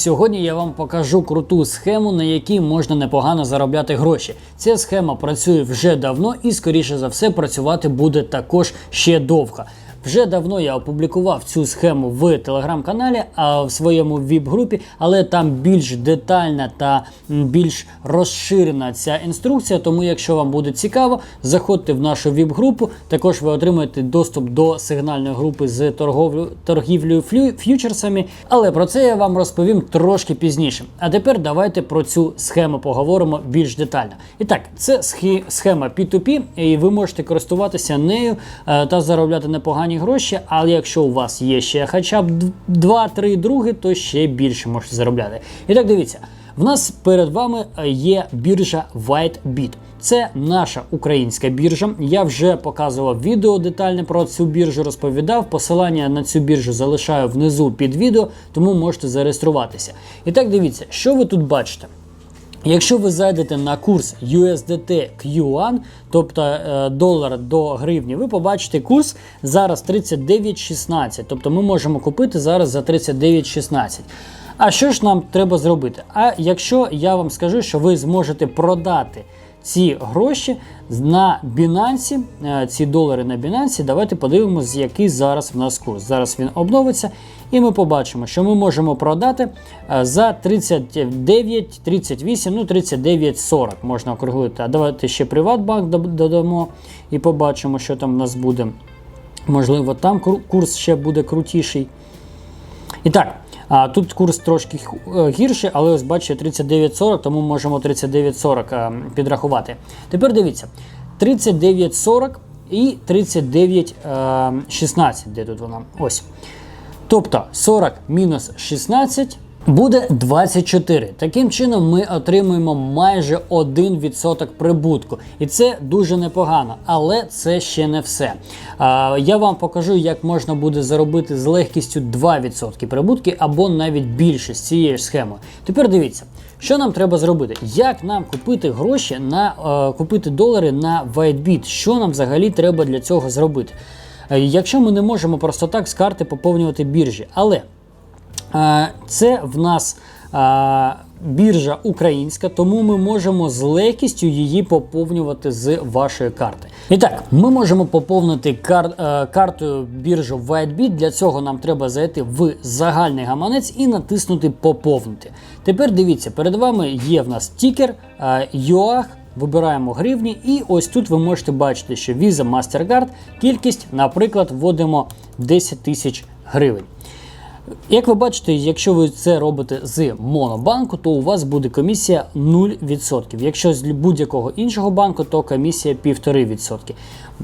Сьогодні я вам покажу круту схему, на якій можна непогано заробляти гроші. Ця схема працює вже давно і, скоріше за все, працювати буде також ще довго. Вже давно я опублікував цю схему в телеграм-каналі, а в своєму віп-групі, але там більш детальна та більш розширена ця інструкція. Тому, якщо вам буде цікаво, заходьте в нашу віп-групу. Також ви отримаєте доступ до сигнальної групи з торговлю, торгівлею ф'ючерсами. Але про це я вам розповім трошки пізніше. А тепер давайте про цю схему поговоримо більш детально. І так, це схема P2P, і ви можете користуватися нею е, та заробляти непогані гроші. Але якщо у вас є ще хоча б 2-3 други, то ще більше можете заробляти. І так дивіться. В нас перед вами е, є біржа WhiteBit. Це наша українська біржа. Я вже показував відео детальне про цю біржу, розповідав. Посилання на цю біржу залишаю внизу під відео, тому можете зареєструватися. І так дивіться, що ви тут бачите. Якщо ви зайдете на курс USDT Q1, тобто е, долар до гривні, ви побачите курс зараз 39.16. Тобто ми можемо купити зараз за 39.16. А що ж нам треба зробити? А якщо я вам скажу, що ви зможете продати ці гроші на Binance, е, ці долари на Binance, давайте подивимося, який зараз в нас курс. Зараз він обновиться, і ми побачимо, що ми можемо продати е, за 39, 38, ну 39,40 можна округлити. А давайте ще Приватбанк додамо і побачимо, що там в нас буде. Можливо, там курс ще буде крутіший. І так, а, тут курс трошки е, гірший, але ось бачите 39,40, тому можемо 39,40 е, підрахувати. Тепер дивіться: 39,40 і 39,16. Де тут вона? Ось. Тобто 40 мінус 16 буде 24. Таким чином ми отримуємо майже 1% прибутку. І це дуже непогано, але це ще не все. А, я вам покажу, як можна буде заробити з легкістю 2% прибутки або навіть більше з цією ж схемою. Тепер дивіться. Що нам треба зробити? Як нам купити гроші на е, купити долари на WhiteBit? Що нам взагалі треба для цього зробити? Е, Якщо ми не можемо просто так з карти поповнювати біржі, але це в нас е, біржа українська, тому ми можемо з легкістю її поповнювати з вашої карти. І так, ми можемо поповнити кар, е, картою біржу WhiteBit. Для цього нам треба зайти в загальний гаманець і натиснути Поповнити. Тепер дивіться, перед вами є в нас тікер е, UAH, Вибираємо гривні, і ось тут ви можете бачити, що Visa MasterCard кількість, наприклад, вводимо 10 тисяч гривень. Як ви бачите, якщо ви це робите з Монобанку, то у вас буде комісія 0%. Якщо з будь-якого іншого банку, то комісія 1,5%.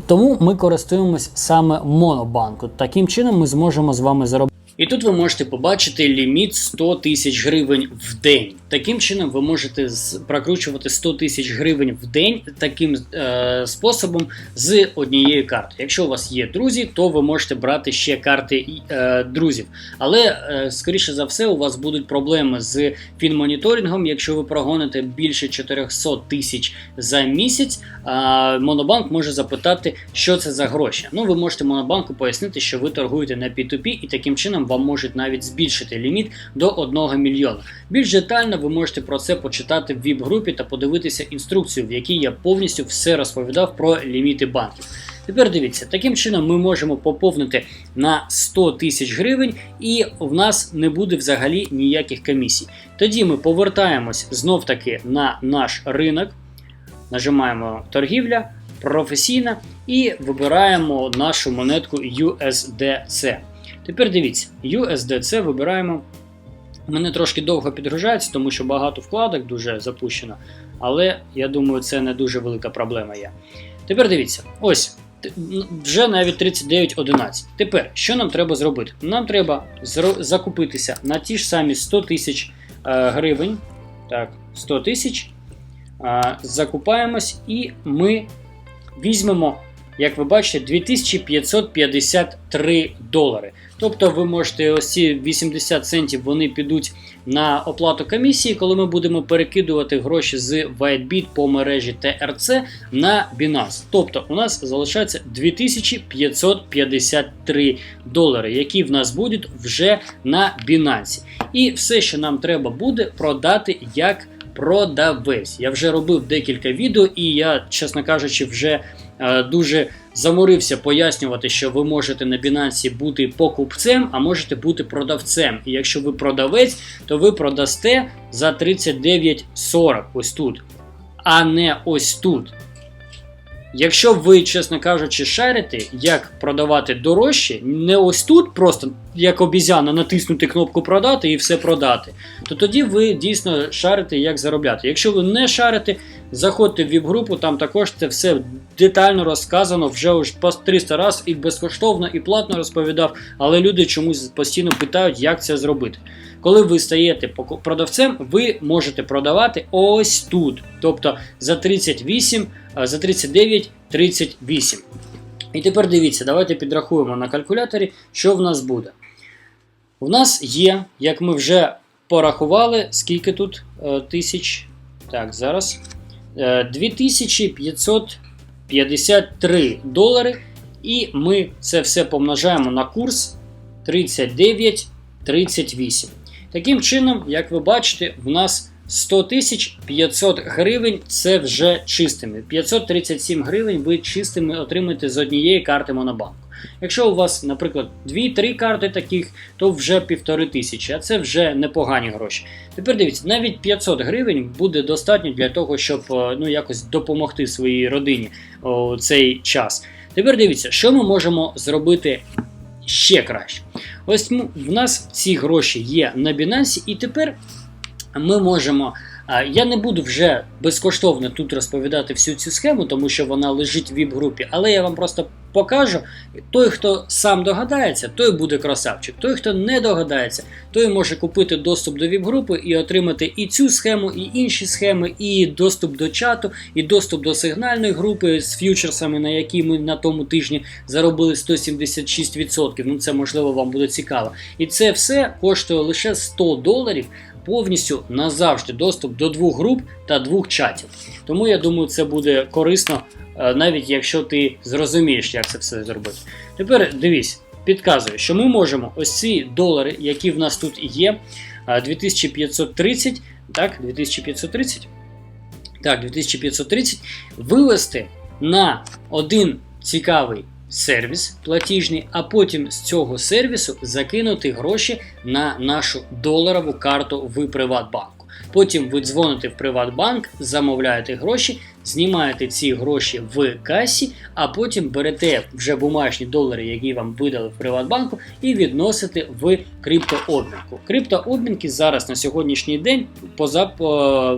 Тому ми користуємось саме Монобанку. Таким чином ми зможемо з вами заробити. І тут ви можете побачити ліміт 100 тисяч гривень в день. Таким чином, ви можете прокручувати 100 тисяч гривень в день таким е, способом з однієї карти. Якщо у вас є друзі, то ви можете брати ще карти е, друзів. Але е, скоріше за все, у вас будуть проблеми з фінмоніторингом. Якщо ви прогоните більше 400 тисяч за місяць, а Монобанк може запитати, що це за гроші. Ну, ви можете Монобанку пояснити, що ви торгуєте на P2P, і таким чином вам можуть навіть збільшити ліміт до 1 мільйона. Більш детально ви можете про це почитати в ВІП-групі та подивитися інструкцію, в якій я повністю все розповідав про ліміти банків. Тепер дивіться, таким чином ми можемо поповнити на 100 тисяч гривень, і в нас не буде взагалі ніяких комісій. Тоді ми повертаємось знов таки на наш ринок, нажимаємо торгівля, професійна і вибираємо нашу монетку USDC. Тепер дивіться, USDC вибираємо. Мене трошки довго підгружається, тому що багато вкладок дуже запущено. Але я думаю, це не дуже велика проблема є. Тепер дивіться, ось вже навіть 39.11. Тепер, що нам треба зробити? Нам треба закупитися на ті ж самі 100 тисяч е, гривень. Так, 100 тисяч. Е, закупаємось і ми візьмемо як ви бачите, 2553 долари. Тобто ви можете ось ці 80 центів вони підуть на оплату комісії, коли ми будемо перекидувати гроші з WhiteBit по мережі TRC на Binance. Тобто у нас залишається 2553 долари, які в нас будуть вже на Binance. І все, що нам треба буде продати як продавець. Я вже робив декілька відео, і я, чесно кажучи, вже дуже заморився пояснювати, що ви можете на Binance бути покупцем, а можете бути продавцем. І якщо ви продавець, то ви продасте за 39,40 ось тут, а не ось тут. Якщо ви, чесно кажучи, шарите, як продавати дорожче, не ось тут просто як обізяна натиснути кнопку продати і все продати, то тоді ви дійсно шарите, як заробляти. Якщо ви не шарите, заходьте в віп-групу, там також це все детально розказано, вже уж по 300 разів і безкоштовно, і платно розповідав, але люди чомусь постійно питають, як це зробити. Коли ви стаєте продавцем, ви можете продавати ось тут. Тобто за 38, а, за 39, 38. І тепер дивіться, давайте підрахуємо на калькуляторі, що в нас буде. У нас є, як ми вже порахували, скільки тут е, тисяч. Так, зараз. Е, 2553 долари. І ми це все помножаємо на курс 39,38. Таким чином, як ви бачите, в нас 100 тисяч 500 гривень це вже чистими. 537 гривень ви чистими отримаєте з однієї карти Монобанку. Якщо у вас, наприклад, 2-3 карти таких, то вже півтори тисячі, а це вже непогані гроші. Тепер дивіться, навіть 500 гривень буде достатньо для того, щоб е, ну, якось допомогти своїй родині у цей час. Тепер дивіться, що ми можемо зробити ще краще. Ось в нас ці гроші є на Binance, і тепер ми можемо. Я не буду вже безкоштовно тут розповідати всю цю схему, тому що вона лежить в віп-групі, але я вам просто покажу. Той, хто сам догадається, той буде красавчик. Той, хто не догадається, той може купити доступ до віп-групи і отримати і цю схему, і інші схеми, і доступ до чату, і доступ до сигнальної групи з ф'ючерсами, на які ми на тому тижні заробили 176%. Ну це можливо вам буде цікаво. І це все коштує лише 100 доларів. Повністю назавжди доступ до двох груп та двох чатів. Тому я думаю, це буде корисно, е, навіть якщо ти зрозумієш, як це все зробити. Тепер дивись, підказую, що ми можемо ось ці долари, які в нас тут є, е, 2530, так, 2530, так, 2530, вивести на один цікавий сервіс платіжний, а потім з цього сервісу закинути гроші на нашу доларову карту в Приватбанку. Потім ви дзвоните в Приватбанк, замовляєте гроші, знімаєте ці гроші в касі, а потім берете вже бумажні долари, які вам видали в Приватбанку, і відносите в криптообмінку. Криптообмінки зараз на сьогоднішній день, по зап...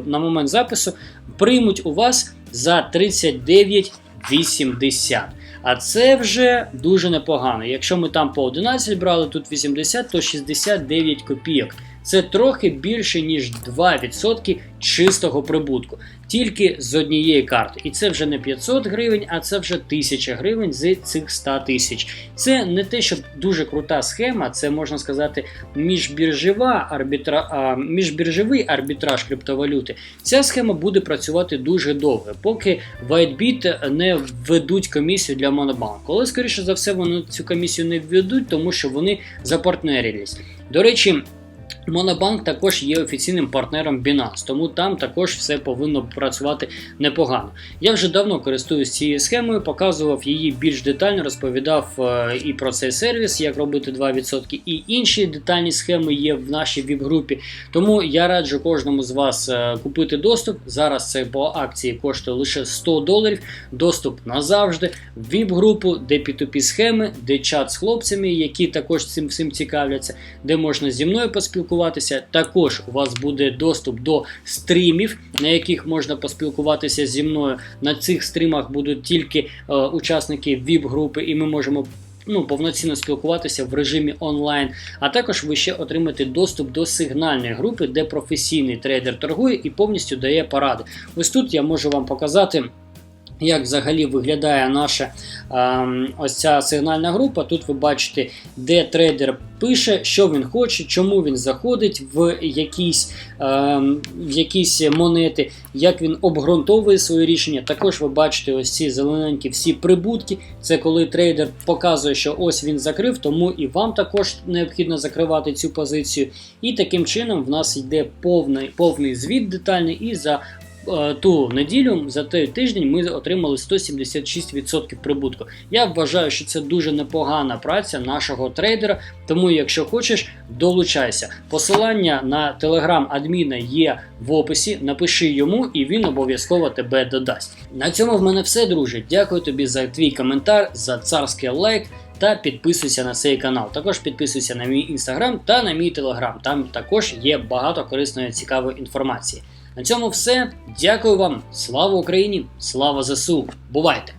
на момент запису, приймуть у вас за 39,80. А це вже дуже непогано. Якщо ми там по 11 брали, тут 80, то 69 копійок. Це трохи більше, ніж 2% чистого прибутку. Тільки з однієї карти. І це вже не 500 гривень, а це вже 1000 гривень з цих 100 тисяч. Це не те, що дуже крута схема, це можна сказати міжбіржева арбітра... а, міжбіржевий арбітраж криптовалюти. Ця схема буде працювати дуже довго, поки WhiteBit не введуть комісію для Монобанку. Але, скоріше за все, вони цю комісію не введуть, тому що вони запартнерились. До речі. Монобанк також є офіційним партнером Binance, тому там також все повинно працювати непогано. Я вже давно користуюсь цією схемою, показував її більш детально, розповідав е, і про цей сервіс, як робити 2%, і інші детальні схеми є в нашій віп-групі. Тому я раджу кожному з вас е, купити доступ. Зараз це по акції коштує лише 100 доларів. Доступ назавжди в віп-групу, де P2P схеми, де чат з хлопцями, які також цим всім цікавляться, де можна зі мною поспілкуватися. Також у вас буде доступ до стрімів, на яких можна поспілкуватися зі мною. На цих стрімах будуть тільки е, учасники віп-групи, і ми можемо. Ну, повноцінно спілкуватися в режимі онлайн, а також ви ще отримаєте доступ до сигнальної групи, де професійний трейдер торгує і повністю дає поради. Ось тут я можу вам показати як взагалі виглядає наша ем, ось ця сигнальна група. Тут ви бачите, де трейдер пише, що він хоче, чому він заходить в якісь, ем, в якісь монети, як він обґрунтовує своє рішення. Також ви бачите ось ці зелененькі всі прибутки. Це коли трейдер показує, що ось він закрив, тому і вам також необхідно закривати цю позицію. І таким чином в нас йде повний, повний звіт детальний і за ту неділю за той тиждень ми отримали 176% прибутку. Я вважаю, що це дуже непогана праця нашого трейдера. Тому, якщо хочеш, долучайся. Посилання на телеграм адміна є в описі. Напиши йому, і він обов'язково тебе додасть. На цьому в мене все, друже. Дякую тобі за твій коментар, за царський лайк. Та підписуйся на цей канал. Також підписуйся на мій інстаграм та на мій телеграм. Там також є багато корисної цікавої інформації. На цьому все. Дякую вам. Слава Україні! Слава ЗСУ! Бувайте!